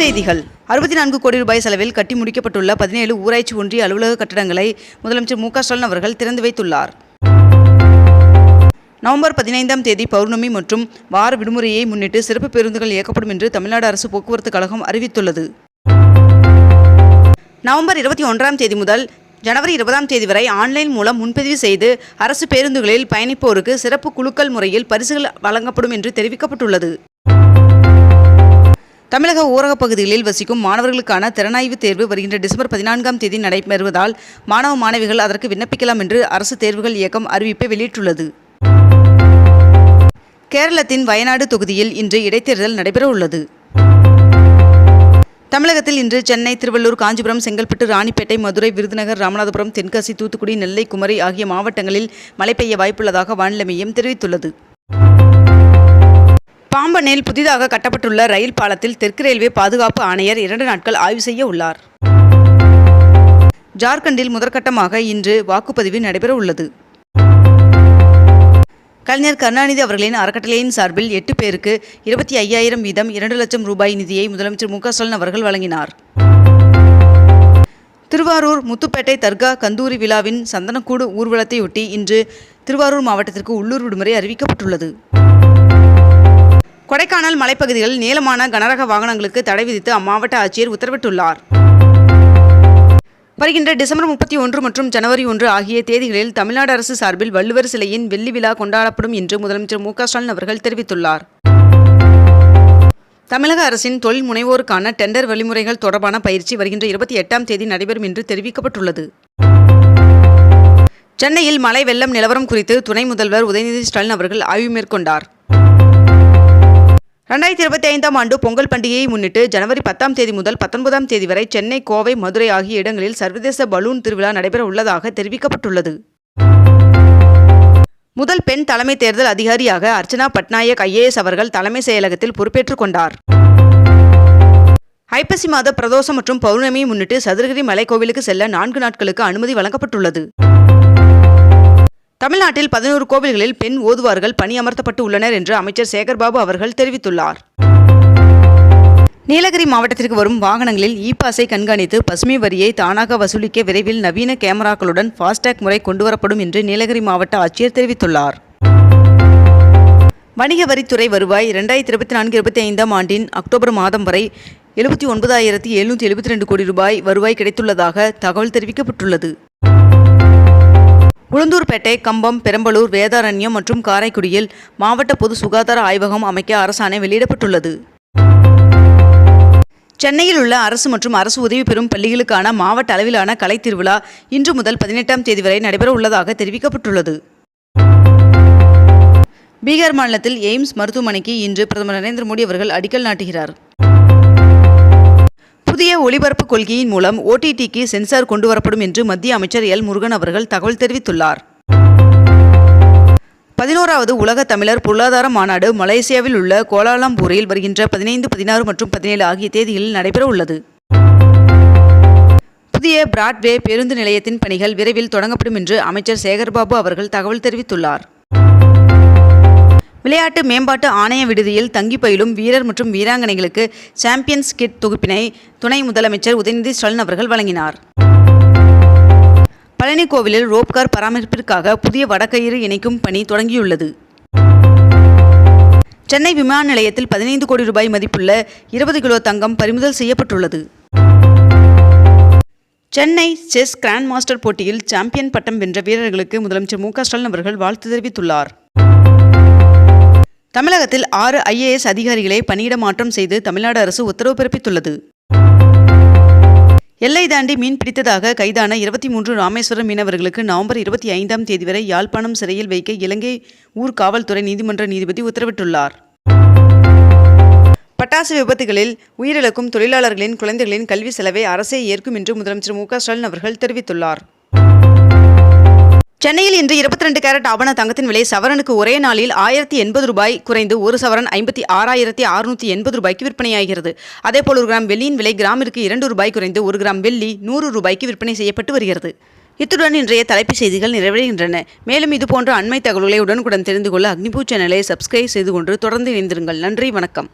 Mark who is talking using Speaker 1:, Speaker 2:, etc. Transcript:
Speaker 1: செய்திகள் அறுபத்தி நான்கு கோடி ரூபாய் செலவில் கட்டி முடிக்கப்பட்டுள்ள பதினேழு ஊராட்சி ஒன்றிய அலுவலக கட்டடங்களை முதலமைச்சர் மு ஸ்டாலின் அவர்கள் திறந்து வைத்துள்ளார் நவம்பர் பதினைந்தாம் தேதி பௌர்ணமி மற்றும் வார விடுமுறையை முன்னிட்டு சிறப்பு பேருந்துகள் இயக்கப்படும் என்று தமிழ்நாடு அரசு போக்குவரத்து கழகம் அறிவித்துள்ளது நவம்பர் இருபத்தி ஒன்றாம் தேதி முதல் ஜனவரி இருபதாம் தேதி வரை ஆன்லைன் மூலம் முன்பதிவு செய்து அரசு பேருந்துகளில் பயணிப்போருக்கு சிறப்பு குழுக்கள் முறையில் பரிசுகள் வழங்கப்படும் என்று தெரிவிக்கப்பட்டுள்ளது தமிழக ஊரகப் பகுதிகளில் வசிக்கும் மாணவர்களுக்கான திறனாய்வு தேர்வு வருகின்ற டிசம்பர் பதினான்காம் தேதி நடைபெறுவதால் மாணவ மாணவிகள் அதற்கு விண்ணப்பிக்கலாம் என்று அரசு தேர்வுகள் இயக்கம் அறிவிப்பை வெளியிட்டுள்ளது கேரளத்தின் வயநாடு தொகுதியில் இன்று இடைத்தேர்தல் நடைபெற உள்ளது தமிழகத்தில் இன்று சென்னை திருவள்ளூர் காஞ்சிபுரம் செங்கல்பட்டு ராணிப்பேட்டை மதுரை விருதுநகர் ராமநாதபுரம் தென்காசி தூத்துக்குடி நெல்லை குமரி ஆகிய மாவட்டங்களில் மழை பெய்ய வாய்ப்புள்ளதாக வானிலை மையம் தெரிவித்துள்ளது பாம்பனில் புதிதாக கட்டப்பட்டுள்ள ரயில் பாலத்தில் தெற்கு ரயில்வே பாதுகாப்பு ஆணையர் இரண்டு நாட்கள் ஆய்வு செய்ய உள்ளார் ஜார்க்கண்டில் முதற்கட்டமாக இன்று வாக்குப்பதிவு நடைபெற உள்ளது கலைஞர் கருணாநிதி அவர்களின் அறக்கட்டளையின் சார்பில் எட்டு பேருக்கு இருபத்தி ஐயாயிரம் வீதம் இரண்டு லட்சம் ரூபாய் நிதியை முதலமைச்சர் மு ஸ்டாலின் அவர்கள் வழங்கினார் திருவாரூர் முத்துப்பேட்டை தர்கா கந்தூரி விழாவின் சந்தனக்கூடு ஊர்வலத்தையொட்டி இன்று திருவாரூர் மாவட்டத்திற்கு உள்ளூர் விடுமுறை அறிவிக்கப்பட்டுள்ளது கொடைக்கானல் மலைப்பகுதிகளில் நீளமான கனரக வாகனங்களுக்கு தடை விதித்து அம்மாவட்ட ஆட்சியர் உத்தரவிட்டுள்ளார் வருகின்ற டிசம்பர் முப்பத்தி ஒன்று மற்றும் ஜனவரி ஒன்று ஆகிய தேதிகளில் தமிழ்நாடு அரசு சார்பில் வள்ளுவர் சிலையின் வெள்ளி விழா கொண்டாடப்படும் என்று முதலமைச்சர் மு ஸ்டாலின் அவர்கள் தெரிவித்துள்ளார் தமிழக அரசின் தொழில் முனைவோருக்கான டெண்டர் வழிமுறைகள் தொடர்பான பயிற்சி வருகின்ற இருபத்தி எட்டாம் தேதி நடைபெறும் என்று தெரிவிக்கப்பட்டுள்ளது சென்னையில் மழை வெள்ளம் நிலவரம் குறித்து துணை முதல்வர் உதயநிதி ஸ்டாலின் அவர்கள் ஆய்வு மேற்கொண்டார் ரெண்டாயிரத்தி இருபத்தி ஐந்தாம் ஆண்டு பொங்கல் பண்டிகையை முன்னிட்டு ஜனவரி பத்தாம் தேதி முதல் பத்தொன்பதாம் தேதி வரை சென்னை கோவை மதுரை ஆகிய இடங்களில் சர்வதேச பலூன் திருவிழா நடைபெற உள்ளதாக தெரிவிக்கப்பட்டுள்ளது முதல் பெண் தலைமை தேர்தல் அதிகாரியாக அர்ச்சனா பட்நாயக் ஐஏஎஸ் அவர்கள் தலைமை செயலகத்தில் பொறுப்பேற்றுக் கொண்டார் ஐப்பசி மாத பிரதோஷம் மற்றும் பௌர்ணமியை முன்னிட்டு சதுரகிரி மலைக்கோவிலுக்கு செல்ல நான்கு நாட்களுக்கு அனுமதி வழங்கப்பட்டுள்ளது தமிழ்நாட்டில் பதினோரு கோவில்களில் பெண் ஓதுவார்கள் பணியமர்த்தப்பட்டு உள்ளனர் என்று அமைச்சர் சேகர்பாபு அவர்கள் தெரிவித்துள்ளார் நீலகிரி மாவட்டத்திற்கு வரும் வாகனங்களில் இ பாஸை கண்காணித்து பசுமை வரியை தானாக வசூலிக்க விரைவில் நவீன கேமராக்களுடன் ஃபாஸ்டேக் முறை கொண்டுவரப்படும் என்று நீலகிரி மாவட்ட ஆட்சியர் தெரிவித்துள்ளார் வணிக வரித்துறை வருவாய் இரண்டாயிரத்தி இருபத்தி நான்கு இருபத்தி ஐந்தாம் ஆண்டின் அக்டோபர் மாதம் வரை எழுபத்தி ஒன்பதாயிரத்தி எழுநூற்றி எழுபத்தி ரெண்டு கோடி ரூபாய் வருவாய் கிடைத்துள்ளதாக தகவல் தெரிவிக்கப்பட்டுள்ளது உளுந்தூர்பேட்டை கம்பம் பெரம்பலூர் வேதாரண்யம் மற்றும் காரைக்குடியில் மாவட்ட பொது சுகாதார ஆய்வகம் அமைக்க அரசாணை வெளியிடப்பட்டுள்ளது சென்னையில் உள்ள அரசு மற்றும் அரசு உதவி பெறும் பள்ளிகளுக்கான மாவட்ட அளவிலான கலை திருவிழா இன்று முதல் பதினெட்டாம் தேதி வரை நடைபெற உள்ளதாக தெரிவிக்கப்பட்டுள்ளது பீகார் மாநிலத்தில் எய்ம்ஸ் மருத்துவமனைக்கு இன்று பிரதமர் நரேந்திர மோடி அவர்கள் அடிக்கல் நாட்டுகிறார் புதிய ஒளிபரப்பு கொள்கையின் மூலம் ஓடிடிக்கு சென்சார் கொண்டுவரப்படும் என்று மத்திய அமைச்சர் எல் முருகன் அவர்கள் தகவல் தெரிவித்துள்ளார் பதினோராவது உலக தமிழர் பொருளாதார மாநாடு மலேசியாவில் உள்ள கோலாலம்பூரில் வருகின்ற பதினைந்து பதினாறு மற்றும் பதினேழு ஆகிய தேதிகளில் நடைபெற உள்ளது புதிய பிராட்வே பேருந்து நிலையத்தின் பணிகள் விரைவில் தொடங்கப்படும் என்று அமைச்சர் சேகர்பாபு அவர்கள் தகவல் தெரிவித்துள்ளார் விளையாட்டு மேம்பாட்டு ஆணைய விடுதியில் தங்கி பயிலும் வீரர் மற்றும் வீராங்கனைகளுக்கு சாம்பியன்ஸ் கிட் தொகுப்பினை துணை முதலமைச்சர் உதயநிதி ஸ்டாலின் அவர்கள் வழங்கினார் பழனி கோவிலில் ரோப்கார் பராமரிப்பிற்காக புதிய வடக்கயிறு இணைக்கும் பணி தொடங்கியுள்ளது சென்னை விமான நிலையத்தில் பதினைந்து கோடி ரூபாய் மதிப்புள்ள இருபது கிலோ தங்கம் பறிமுதல் செய்யப்பட்டுள்ளது சென்னை செஸ் கிராண்ட் மாஸ்டர் போட்டியில் சாம்பியன் பட்டம் வென்ற வீரர்களுக்கு முதலமைச்சர் மு க ஸ்டாலின் அவர்கள் வாழ்த்து தெரிவித்துள்ளார் தமிழகத்தில் ஆறு ஐஏஎஸ் அதிகாரிகளை பணியிட மாற்றம் செய்து தமிழ்நாடு அரசு உத்தரவு பிறப்பித்துள்ளது எல்லை தாண்டி மீன் பிடித்ததாக கைதான இருபத்தி மூன்று ராமேஸ்வரம் மீனவர்களுக்கு நவம்பர் இருபத்தி ஐந்தாம் தேதி வரை யாழ்ப்பாணம் சிறையில் வைக்க இலங்கை ஊர் காவல்துறை நீதிமன்ற நீதிபதி உத்தரவிட்டுள்ளார் பட்டாசு விபத்துகளில் உயிரிழக்கும் தொழிலாளர்களின் குழந்தைகளின் கல்வி செலவை அரசே ஏற்கும் என்று முதலமைச்சர் மு ஸ்டாலின் அவர்கள் தெரிவித்துள்ளார் சென்னையில் இன்று இருபத்தி ரெண்டு கேரட் ஆபண தங்கத்தின் விலை சவரனுக்கு ஒரே நாளில் ஆயிரத்தி எண்பது ரூபாய் குறைந்து ஒரு சவரன் ஐம்பத்தி ஆறாயிரத்தி அறுநூத்தி எண்பது ரூபாய்க்கு விற்பனையாகிறது அதேபோல் ஒரு கிராம் வெள்ளியின் விலை கிராமிற்கு இரண்டு ரூபாய் குறைந்து ஒரு கிராம் வெள்ளி நூறு ரூபாய்க்கு விற்பனை செய்யப்பட்டு வருகிறது இத்துடன் இன்றைய தலைப்புச் செய்திகள் நிறைவடைகின்றன மேலும் இதுபோன்ற அண்மை தகவல்களை உடனுக்குடன் தெரிந்து கொள்ள அக்னிபூ சேனலை சப்ஸ்கிரைப் செய்து கொண்டு தொடர்ந்து இணைந்திருங்கள் நன்றி வணக்கம்